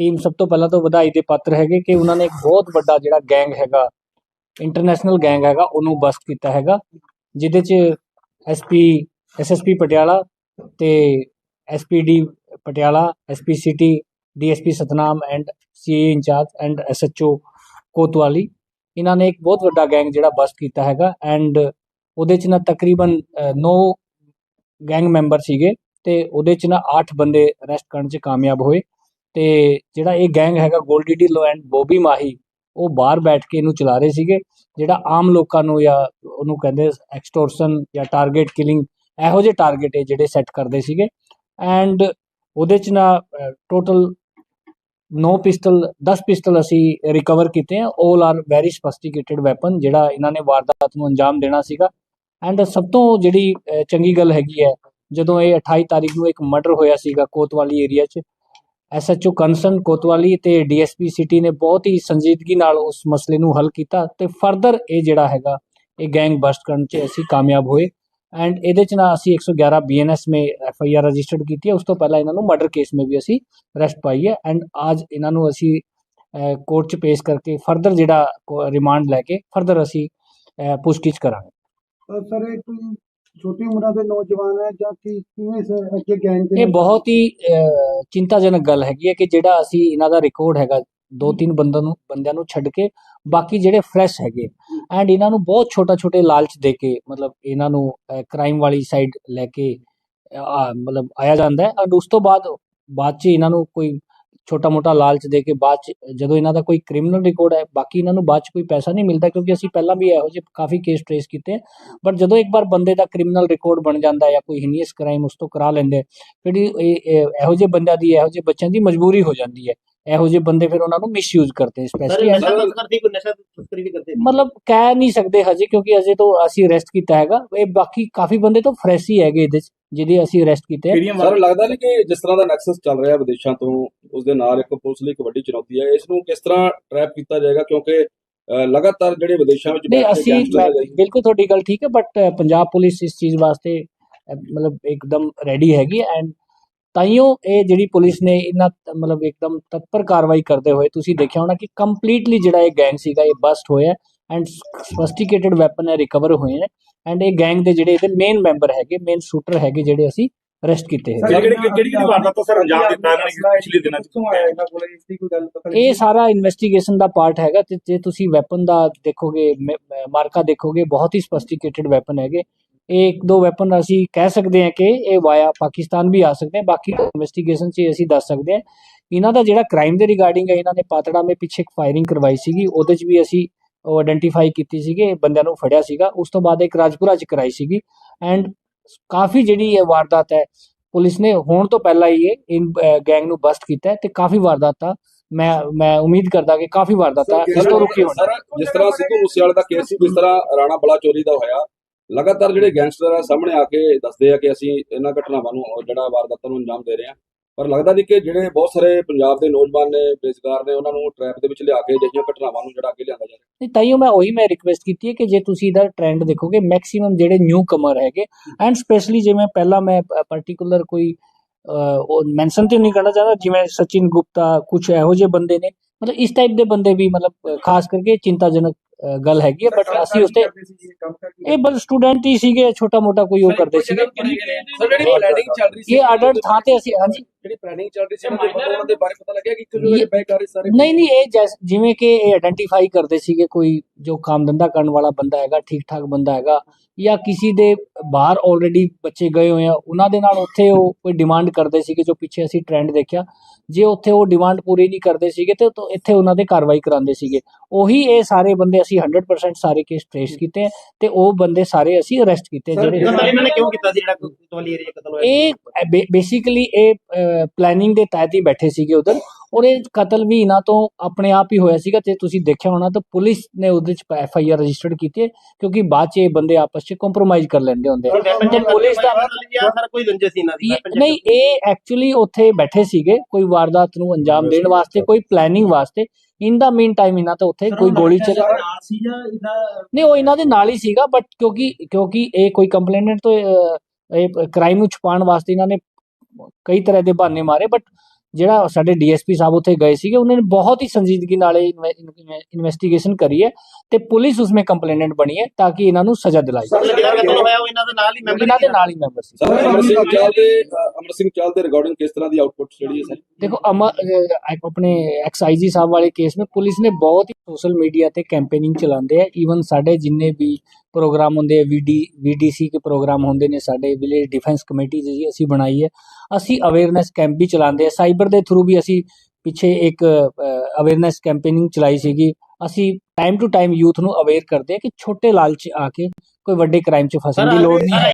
Team ਸਭ ਤੋਂ ਪਹਿਲਾਂ ਤਾਂ ਵਧਾਈ ਦੇ ਪਾਤਰ ਹੈਗੇ ਕਿ ਉਹਨਾਂ ਨੇ ਇੱਕ ਬਹੁਤ ਵੱਡਾ ਜਿਹੜਾ ਗੈਂਗ ਹੈਗਾ ਇੰਟਰਨੈਸ਼ਨਲ ਗੈਂਗ ਹੈਗਾ, ਉਹਨੂੰ ਬਸਟ ਕੀਤਾ ਹੈਗਾ, ਜਿਹਦੇ ਚ ਐਸਪੀ ਐਸਐਸਪੀ ਪਟਿਆਲਾ ਤੇ SPD Patiala SP city DSP Satnam and CA incharge and SHO Kotwali, ਇਹਨਾਂ ਨੇ ਇੱਕ ਬਹੁਤ ਵੱਡਾ ਗੈਂਗ ਜਿਹੜਾ ਬਸਟ ਕੀਤਾ ਹੈਗਾ ਐਂਡ ਉਹਦੇ ਚ ਨਾ ਤਕਰੀਬਨ 9 ਗੈਂਗ ਮੈਂਬਰ ਸੀਗੇ ਤੇ ਉਹਦੇ ਚ ਨਾ 8 ਬੰਦੇ ਅਰੈਸਟ ਕਰਨ ਚ ਕਾਮਯਾਬ ਹੋਏ। ਤੇ ਜਿਹੜਾ ਇਹ ਗੈਂਗ ਹੈਗਾ ਗੋਲਡੀ ਢਿੱਲੋਂ ਐਂਡ ਬੋਬੀ ਮਾਹੀ ਉਹ ਬਾਹਰ ਬੈਠ ਕੇ ਇਹਨੂੰ ਚਲਾ ਰਹੇ ਸੀਗੇ, ਜਿਹੜਾ ਆਮ ਲੋਕਾਂ ਨੂੰ ਜਾਂ ਉਹਨੂੰ ਕਹਿੰਦੇ ਐਕਸਟੋਰਸ਼ਨ ਜਾਂ ਟਾਰਗੇਟ ਕਿਲਿੰਗ ਇਹੋ ਜਿਹੇ ਟਾਰਗੇਟ ਹੈ ਜਿਹੜੇ ਸੈੱਟ ਕਰਦੇ ਸੀਗੇ। ਐਂਡ ਉਹਦੇ ਚ ਨਾ ਟੋਟਲ 9 ਪਿਸਟਲ 10 ਪਿਸਟਲ ਅਸੀਂ ਰਿਕਵਰ ਕੀਤੇ ਆ। 올 ਆਰ ਵੈਰੀ ਸਫਿਸਟੀਕੇਟਿਡ ਵੈਪਨ ਜਿਹੜਾ ਇਹਨਾਂ ਨੇ ਵਾਰਦਾਤ ਨੂੰ ਅੰਜਾਮ ਦੇਣਾ ਸੀਗਾ। ਐਂਡ ਸਭ ਤੋਂ ਜਿਹੜੀ ਚੰਗੀ ਗੱਲ ਹੈਗੀ ਹੈ, ਜਦੋਂ ਇਹ 28 ਤਾਰੀਖ ਨੂੰ ਇੱਕ ਮਰਡਰ ਹੋਇਆ ਸੀਗਾ ਕੋਤਵਾਲੀ ਏਰੀਆ 'ਚ ਐਸਐਚਓ ਕੰਸਰਨ ਕੋਤਵਾਲੀ ਤੇ ਡੀਐਸਪੀ ਸਿਟੀ ਨੇ ਬਹੁਤ ਹੀ ਸੰਜੀਦਗੀ ਨਾਲ ਉਸ ਮਸਲੇ ਨੂੰ ਹੱਲ ਕੀਤਾ ਤੇ ਫਰਦਰ ਇਹ ਜਿਹੜਾ ਹੈਗਾ ਇਹ ਗੈਂਗ ਬਸਟ ਕਰਨ 'ਚ ਅਸੀਂ ਕਾਮਯਾਬ ਹੋਏ ਐਂਡ ਇਹਦੇ 'ਚ ਨਾ ਅਸੀਂ 111 ਬੀਐਨਐਸ ਮੇ ਐਫਆਈਆਰ ਰਜਿਸਟਰਡ ਕੀਤੀ ਹੈ ਉਸ ਤੋਂ ਪਹਿਲਾਂ ਇਹਨਾਂ ਨੂੰ ਮਰਡਰ ਕੇਸ ਮੇ ਵੀ ਅਸੀਂ ਅਰੈਸਟ ਪਾਈ ਹੈ ਐਂਡ ਅੱਜ ਇਹਨਾਂ ਨੂੰ ਅਸੀਂ ਕੋਰਟ 'ਚ ਪੇਸ਼ ਕਰਕੇ ਫਰਦਰ ਜਿਹੜਾ ਰਿਮਾਂਡ ਲੈ ਕੇ ਫਰਦਰ ਅਸੀਂ ਅਹ, ਪੁੱਛਗਿੱਛ ਕਰਾਂਗੇ। ਸਰ ਇਹ ਕੋਈ ਛੋਟੀ ਉਮਰਾਂ ਦੇ ਨੌਜਵਾਨ ਹੈ ਜਾਂ ਕਿ ਕਿਵੇਂ ਸ- ਅੱਗੇ ਗੈਂਗ ਦੇ ਇਹ ਬਹੁਤ ਹੀ ਅਹ, ਚਿੰਤਾਜਨਕ ਗੱਲ ਹੈਗੀ ਹੈ ਕਿ ਜਿਹੜਾ ਅਸੀਂ ਇਹਨਾਂ ਦਾ ਰਿਕਾਰਡ ਹੈਗਾ ਦੋ ਤਿੰਨ ਬੰਦਿਆਂ ਨੂੰ ਬੰਦਿਆਂ ਨੂੰ ਛੱਡ ਕੇ ਬਾਕੀ ਜਿਹੜੇ ਫਰੈਸ਼ ਹੈਗੇ ਐਂਡ ਇਹਨਾਂ ਨੂੰ ਬਹੁਤ ਛੋਟਾ ਛੋਟੇ ਲਾਲਚ ਦੇ ਕੇ ਮਤਲਬ ਇਹਨਾਂ ਨੂੰ ਕ੍ਰਾਈਮ ਵਾਲੀ ਸਾਈਡ ਲੈ ਕੇ ਅਹ, ਆ, ਮਤਲਬ ਆਇਆ ਜਾਂਦਾ ਹੈ। ਐਂਡ ਉਸ ਤੋਂ ਬਾਅਦ ਬਾਅਦ ਚ ਇਹਨਾਂ ਨੂੰ ਕੋਈ ਛੋਟਾ ਮੋਟਾ ਲਾਲਚ ਦੇ ਕੇ ਬਾਅਦ ਚ ਜਦੋਂ ਇਹਨਾਂ ਦਾ ਕੋਈ ਕ੍ਰਿਮੀਨਲ ਰਿਕਾਰਡ ਹੈ ਬਾਕੀ ਇਹਨਾਂ ਨੂੰ ਬਾਅਦ ਚ ਕੋਈ ਪੈਸਾ ਨਹੀਂ ਮਿਲਦਾ ਕਿਉਂਕਿ ਅਸੀਂ ਪਹਿਲਾਂ ਵੀ ਇਹੋ ਜਿਹੇ ਕਾਫੀ ਕੇਸ ਟ੍ਰੇਸ ਕੀਤੇ ਬਟ ਜਦੋਂ ਇੱਕ ਵਾਰ ਬੰਦੇ ਦਾ ਕ੍ਰਿਮੀਨਲ ਰਿਕਾਰਡ ਬਣ ਜਾਂਦਾ ਹੈ ਜਾਂ ਕੋਈ ਹੀਨੀਅਸ ਕ੍ਰਾਈਮ ਉਸ ਤੋਂ ਕਰਾ ਲੈਂਦੇ ਆ, ਫਿਰ ਇਹੋ ਜਿਹੇ ਬੰਦਿਆਂ ਦੀ ਇਹੋ ਜਿਹੇ ਬੱਚਿਆਂ ਦੀ ਮਜਬੂਰੀ ਹੋ ਜਾਂਦੀ ਹੈ। ਇਹੋ ਜਿਹੇ ਬੰਦੇ ਫਿਰ ਉਹਨਾਂ ਨੂੰ ਮਿਸਯੂਜ਼ ਕਰਦੇ ਸਪੈਸ਼ਲੀ ਨਸ਼ਾ ਤਸਕਰ ਦੀ ਕੋਈ ਨਸ਼ਾ ਤਸਕਰੀ ਵੀ ਕਰਦੇ ਮਤਲਬ ਕਹਿ ਨਹੀਂ ਸਕਦੇ ਹਜੇ ਕਿਉਂਕਿ ਅਜੇ ਤੋਂ ਅਸੀਂ ਅਰੈਸਟ ਕੀਤਾ ਹੈਗਾ। ਇਹ ਬਾਕੀ ਕਾਫੀ ਬੰਦੇ ਤਾਂ ਫਰੈਸ਼ ਹੀ ਹੈਗੇ ਇਹਦੇ ਚ ਜਿਹਦੇ ਅਸੀਂ ਅਰੈਸਟ ਕੀਤੇ। ਸਰ ਲੱਗਦਾ ਨਹੀਂ ਕਿ ਜਿਸ ਤਰ੍ਹਾਂ ਦਾ ਨੈਕਸਸ ਚੱਲ ਰਿਹਾ ਵਿਦੇਸ਼ਾਂ ਤੋਂ ਉਸ ਦੇ ਨਾਲ ਇੱਕ ਪੁਲਿਸ ਲਈ ਇੱਕ ਵੱਡੀ ਚੁਣੌਤੀ ਹੈ। ਇਸ ਨੂੰ ਕਿਸ ਤਰ੍ਹਾਂ ਟਰੈਪ ਕੀਤਾ ਜਾਏਗਾ? ਕਿਉਂਕਿ ਲਗਾਤਾਰ ਜਿਹੜੇ ਵਿਦੇਸ਼ਾਂ ਵਿੱਚ ਨਹੀਂ ਅਸੀਂ ਬਿਲਕੁਲ ਤੁਹਾਡੀ ਗੱਲ ਠੀਕ ਹੈ ਬਟ ਪੰਜਾਬ ਪੁਲਿਸ ਇਸ ਚੀਜ਼ ਵਾਸਤੇ ਮਤਲਬ ਇੱਕਦਮ ਰੈਡੀ ਹੈਗੀ ਐਂਡ ਤਾਈਓ ਇਹ ਜਿਹੜੀ ਪੁਲਿਸ ਨੇ ਇਹਨਾਂ ਮਤਲਬ ਇੱਕਦਮ ਤਤਪਰ ਕਾਰਵਾਈ ਕਰਦੇ ਹੋਏ ਤੁਸੀਂ ਦੇਖਿਆ ਹੋਣਾ ਕਿ ਕੰਪਲੀਟਲੀ ਜਿਹੜਾ ਇਹ ਗੈਂਗ ਸੀਗਾ ਇਹ ਬਸਟ ਹੋਇਆ ਐਂਡ ਸਫਿਸਟੀਕੇਟਿਡ ਵੈਪਨ ਹੈ ਰਿਕਵਰ ਹੋਏ ਨੇ ਐਂਡ ਇਹ ਗੈਂਗ ਦੇ ਜਿਹੜੇ ਇਹਦੇ ਮੇਨ ਮੈਂਬਰ ਹੈਗੇ ਮੇਨ ਸ਼ੂਟਰ ਹੈਗੇ ਜਿਹੜੇ ਅਸੀਂ ਅਰੈਸਟ ਕੀਤੇ ਹੈਗੇ। ਕਿਹੜੀ ਕਿਹੜੀ ਕਿਹੜੀ ਕਿਹੜੀ ਵਾਰਦਾਤ ਤੋਂ ਸਰ ਅੰਜਾਮ ਦਿੱਤਾ ਇਹਨਾਂ ਨੇ ਪਿਛਲੇ ਦਿਨਾਂ ਚ? ਕਿੱਥੋਂ ਆਇਆ ਇਹਨਾਂ ਕੋਲ ਇਸ ਦੀ ਕੋਈ ਗੱਲ ਪਤਾ ਇਹ ਸਾਰਾ ਇਨਵੈਸਟੀਗੇਸ਼ਨ ਦਾ ਪਾਰਟ ਹੈਗਾ ਤੇ ਜੇ ਤੁਸੀਂ ਵੈਪਨ ਦਾ ਦੇਖੋਗੇ ਮਾਰਕਾ ਦੇਖੋਗੇ ਬਹੁਤ ਹੀ ਸਫਿਸਟੀਕੇਟਿਡ ਵੈਪਨ ਹੈਗੇ। ਇਹ ਇੱਕ ਦੋ ਵੈਪਨ ਅਸੀਂ ਕਹਿ ਸਕਦੇ ਹਾਂ ਕਿ ਇਹ ਵਾਇਆ ਪਾਕਿਸਤਾਨ ਵੀ ਆ ਸਕਦੇ ਆ ਬਾਕੀ ਇਨਵੈਸਟੀਗੇਸ਼ਨ 'ਚ ਅਸੀਂ ਦੱਸ ਸਕਦੇ ਹਾਂ। ਇਹਨਾਂ ਦਾ ਜਿਹੜਾ ਕ੍ਰਾਈਮ ਦੇ ਰਿਗਾਰਡਿੰਗ ਹੈ ਇਹਨਾਂ ਨੇ ਪਾਤੜਾ ਮੇ ਪਿੱਛੇ ਇੱਕ ਫਾਇਰਿੰਗ ਕਰਵਾਈ ਸੀਗੀ ਉਹਦੇ 'ਚ ਵੀ ਅਸੀਂ ਉਹ ਆਇਡੈਂਟੀਫਾਈ ਕੀਤੀ ਸੀਗੇ ਬੰਦਿਆਂ ਨੂੰ ਫੜਿਆ ਸੀਗਾ। ਉਸ ਤੋਂ ਬਾਅਦ ਇੱਕ ਰਾਜਪੁਰਾ 'ਚ ਕਰਾਈ ਸੀਗੀ। ਐਂਡ ਕਾਫੀ ਜਿਹੜੀ ਇਹ ਵਾਰਦਾਤ ਹੈ ਪੁਲਿਸ ਨੇ ਹੋਣ ਤੋਂ ਪਹਿਲਾਂ ਹੀ ਇਹ ਗੈਂਗ ਨੂੰ ਬਸਟ ਕੀਤਾ ਤੇ ਕਾਫੀ ਵਾਰਦਾਤਾਂ ਮੈਂ ਮੈਂ ਉਮੀਦ ਕਰਦਾ ਕਿ ਕਾਫੀ ਵਾਰਦਾਤਾਂ ਇਸ ਤੋਂ ਰੁਕੀ ਹੋਣ। ਜਿਸ ਤਰ੍ਹਾਂ ਸਿੱਧੂ ਮੂਸੇਵਾਲੇ ਦਾ ਕੇਸ ਸੀ ਜਿਸ ਤਰ੍ਹਾਂ ਰਾਣਾ ਬਲਾ ਚੋਰੀ ਦਾ ਹੋਇਆ ਲਗਾਤਾਰ ਜਿਹੜੇ ਗੈਂਗਸਟਰ ਆ ਸਾਹਮਣੇ ਆ ਕੇ ਦੱਸਦੇ ਆ ਕਿ ਅਸੀਂ ਇਹਨਾਂ ਘਟਨਾਵਾਂ ਨੂੰ ਜਿਹੜਾ ਵਾਰਦਾਤਾਂ ਨੂੰ ਅੰਜਾਮ ਦੇ ਰਹੇ ਹਾਂ ਪਰ ਲੱਗਦਾ ਨਹੀਂ ਕਿ ਜਿਹੜੇ ਬਹੁਤ ਸਾਰੇ ਪੰਜਾਬ ਦੇ ਨੌਜਵਾਨ ਨੇ ਬੇਜ਼ਗਾਰ ਨੇ ਉਹਨਾਂ ਨੂੰ ਟਰੈਪ ਦੇ ਵਿੱਚ ਲਿਆ ਕੇ ਅਜਿਹੀਆਂ ਘਟਨਾਵਾਂ ਨੂੰ ਜਿਹੜਾ ਅੱਗੇ ਲਿਆਂਦਾ ਜਾ ਰਿਹਾ। ਨਹੀਂ ਤਾਈਓ ਮੈਂ ਉਹੀ ਮੈਂ ਰਿਕੁਐਸਟ ਕੀਤੀ ਹੈ ਕਿ ਜੇ ਤੁਸੀਂ ਇਹਦਾ ਟ੍ਰੈਂਡ ਦੇਖੋਗੇ ਮੈਕਸਿਮਮ ਜਿਹੜੇ ਨਿਊ ਕਮਰ ਹੈਗੇ ਐਂਡ ਸਪੈਸ਼ਲੀ ਜਿਵੇਂ ਪਹਿਲਾਂ ਮੈਂ ਪਾਰਟਿਕੂਲਰ ਕੋਈ ਅਹ, ਉਹ ਮੈਂਸ਼ਨ ਤੇ ਨਹੀਂ ਕਰਨਾ ਚਾਹੁੰਦਾ ਜਿਵੇਂ ਸਚਿਨ ਗੁਪਤਾ ਕੁਝ ਇਹੋ ਜਿਹੇ ਬੰਦੇ ਨੇ ਮਤਲਬ ਇਸ ਟਾਈਪ ਦੇ ਬੰਦੇ ਵੀ ਮਤਲਬ ਖਾਸ ਕਰਕੇ ਚਿੰਤਾਜਨਕ ਅਹ, ਗੱਲ ਹੈਗੀ ਹੈ ਬਟ ਅਸੀਂ ਉਸ ਤੇ ਇਹ ਬਸ ਸਟੂਡੈਂਟ ਹੀ ਸੀਗੇ ਛੋਟਾ ਮੋਟਾ ਕੋਈ ਉਹ ਕਰਦੇ ਸੀਗੇ। ਸਰ ਜਿਹੜੀ ਪਲੈਨਿੰਗ ਚੱਲ ਰਹੀ ਸੀ ਇਹ ਅਡਲਟ ਥਾਂ ਤੇ ਅਸੀਂ ਹਾਂਜੀ। ਜਿਹੜੀ ਪਲੈਨਿੰਗ ਚੱਲ ਰਹੀ ਸੀ ਉਹਨਾਂ ਦੇ ਬਾਰੇ ਉਹਨਾਂ ਦੇ ਬਾਰੇ ਪਤਾ ਲੱਗਿਆ ਕਿ ਕਿਉਂ ਜਿਹੜੇ ਬੈਕ ਕਰ ਰਹੇ ਸਾਰੇ ਨਹੀਂ ਨਹੀਂ ਇਹ ਜਿਵੇਂ ਕਿ ਇਹ ਆਇਡੈਂਟੀਫਾਈ ਕਰਦੇ ਸੀਗੇ ਕੋਈ ਜੋ ਕੰਮ ਧੰਦਾ ਕਰਨ ਵਾਲਾ ਬੰਦਾ ਹੈਗਾ ਠੀਕ ਠਾਕ ਬੰਦਾ ਹੈਗਾ ਜਾਂ ਕਿਸੇ ਦੇ ਬਾਹਰ ਆਲਰੇਡੀ ਬੱਚੇ ਗਏ ਹੋਏ ਆ ਉਹਨਾਂ ਦੇ ਨਾਲ ਉੱਥੇ ਉਹ ਕੋਈ ਡਿਮਾਂਡ ਕਰਦੇ ਸੀਗੇ ਜੋ ਪਿੱਛੇ ਅਸੀਂ ਟ੍ਰੈਂਡ ਦੇਖਿਆ। ਜੇ ਉੱਥੇ ਉਹ ਡਿਮਾਂਡ ਪੂਰੀ ਨਹੀਂ ਕਰਦੇ ਸੀਗੇ ਤੇ ਤਾਂ ਇੱਥੇ ਉਹਨਾਂ ਦੇ ਕਾਰਵਾਈ ਕਰਾਉਂਦੇ ਸੀਗੇ। ਉਹੀ ਇਹ ਸਾਰੇ ਬੰਦੇ ਅਸੀਂ 100% ਸਾਰੇ ਕੇਸ ਟ੍ਰੇਸ ਕੀਤੇ ਤੇ ਉਹ ਬੰਦੇ ਸਾਰੇ ਅਸੀਂ ਅਰੈਸਟ ਕੀਤੇ ਜਿਹੜੇ ਇਹਨਾਂ ਨੇ ਕਿਉਂ ਕੀਤਾ ਸੀ ਜਿਹੜਾ ਕੋਤਵਾਲੀ ਏਰੀਆ ਕਤਲ ਹੋਇਆ ਇਹ ਬੇਸਿਕਲੀ ਇਹ ਪਲੈਨਿੰਗ ਦੇ ਤਹਿਤ ਹੀ ਬੈਠੇ ਸੀਗੇ ਉਧਰ। ਔਰ ਇਹ ਕਤਲ ਵੀ ਇਹਨਾਂ ਤੋਂ ਆਪਣੇ ਆਪ ਹੀ ਹੋਇਆ ਸੀਗਾ ਤੇ ਤੁਸੀਂ ਦੇਖਿਆ ਹੋਣਾ ਤਾਂ ਪੁਲਿਸ ਨੇ ਉਹਦੇ ਚ ਐਫ ਆਈ ਆਰ ਰਜਿਸਟਰਡ ਕੀਤੀ ਹੈ ਕਿਉਂਕਿ ਬਾਅਦ ਚ ਇਹ ਬੰਦੇ ਆਪਸ ਚ ਕੰਪਰੋਮਾਈਜ਼ ਕਰ ਲੈਂਦੇ ਹੁੰਦੇ ਆ। ਤੇ ਪੁਲਿਸ ਦਾ ਸਰ ਕੋਈ ਰੰਜਿਸ਼ ਸੀ ਇਹਨਾਂ ਦੀ? ਨਹੀਂ ਇਹ ਐਕਚੁਅਲੀ ਉੱਥੇ ਬੈਠੇ ਸੀਗੇ ਕੋਈ ਵਾਰਦਾਤ ਨੂੰ ਅੰਜਾਮ ਦੇਣ ਵਾਸਤੇ ਕੋਈ ਪਲੈਨਿੰਗ ਵਾਸਤੇ। ਇਨ ਦਾ ਮੀਨ ਟਾਈਮ ਇਹਨਾਂ ਤੇ ਉੱਥੇ ਕੋਈ ਗੋਲੀ ਚੱਲ ਨਾਲ ਸੀ ਜਾਂ ਇਹਦਾ ਨਹੀਂ ਉਹ ਇਹਨਾਂ ਦੇ ਨਾਲ ਹੀ ਸੀਗਾ ਬਟ ਕਿਉਂਕਿ ਕਿਉਂਕਿ ਇਹ ਕੋਈ ਕੰਪਲੇਨੈਂਟ ਤੋਂ ਇਹ ਕ੍ਰਾਈਮ ਨੂੰ ਛੁਪਾਉਣ ਵਾਸਤੇ ਇਹਨਾਂ ਨੇ ਕਈ ਤਰ੍ਹਾਂ ਦੇ ਬਹਾਨੇ ਮਾਰੇ ਬਟ ਜਿਹੜਾ ਸਾਡੇ ਡੀਐਸਪੀ ਸਾਹਿਬ ਉੱਥੇ ਗਏ ਸੀਗੇ ਉਹਨਾਂ ਨੇ ਬਹੁਤ ਹੀ ਸੰਜੀਦਗੀ ਨਾਲ ਇਨਵੈਸਟੀਗੇਸ਼ਨ ਕਰੀ ਹੈ ਤੇ ਪੁਲਿਸ ਉਸਮੇ ਕੰਪਲੇਨੈਂਟ ਬਣੀ ਹੈ ਤਾਂ ਕਿ ਇਹਨਾਂ ਨੂੰ ਸਜ਼ਾ ਦਿਲਾਈ ਜਾਵੇ। ਜਿਹੜਾ ਕਤਲ ਹੋਇਆ ਉਹ? ਇਹਨਾਂ ਦੇ ਨਾਲ ਹੀ ਮੈਂਬਰ ਇਹਨਾਂ ਦੇ ਨਾਲ ਹੀ ਮੈਂਬਰ ਸੀ। ਸਰ ਅਮਰ ਸਿੰਘ ਚਾਲ ਦੇ ਅ, ਅਮਰ ਸਿੰਘ ਚਾਲ ਦੇ ਰਿਗਾਰਡਿੰਗ ਕਿਸ ਤਰ੍ਹਾਂ ਦੀ ਆਊਟਪੁੱਟ ਜਿਹੜੀ ਹੈ ਸਰ? ਦੇਖੋ ਆਪਣੇ ਐਕਸਾਈਜੀ ਸਾਹਿਬ ਵਾਲੇ ਕੇਸ ਪੁਲਿਸ ਨੇ ਬਹੁਤ ਹੀ ਸੋਸ਼ਲ ਮੀਡੀਆ ਤੇ ਕੈਂਪੇਨਿੰਗ ਚਲਾਉਂਦੇ ਆ। ਈਵਨ ਸਾਡੇ ਜਿੰਨੇ ਵੀ ਪ੍ਰੋਗਰਾਮ ਹੁੰਦੇ ਆ ਵੀਡੀ ਵੀਡੀਸੀ ਕੇ ਪ੍ਰੋਗਰਾਮ ਹੁੰਦੇ ਨੇ ਸਾਡੇ ਵਿਲੇਜ ਡਿਫੈਂਸ ਕਮੇਟੀ ਜੀ ਅਸੀਂ ਬਣਾਈ ਹੈ। ਅਸੀਂ ਅਵੇਅਰਨੈਸ ਕੈਂਪ ਵੀ ਚਲਾਉਂਦੇ ਆ ਸਾਈਬਰ ਦੇ ਥਰੂ ਵੀ ਅਸੀਂ ਪਿੱਛੇ ਇੱਕ ਅਵੇਅਰਨੈਸ ਕੈਂਪੇਨਿੰਗ ਚਲਾਈ ਸੀਗੀ। ਅਸੀਂ ਟਾਈਮ ਟੂ ਟਾਈਮ ਯੂਥ ਨੂੰ ਅਵੇਅਰ ਕਰਦੇ ਆ ਕਿ ਛੋਟੇ ਲਾਲਚ ਆ ਕੇ ਕੋਈ ਵੱਡੇ ਕ੍ਰਾਈਮ 'ਚ ਫਸਣ ਦੀ ਲੋੜ ਨਹੀਂ ਹੈ।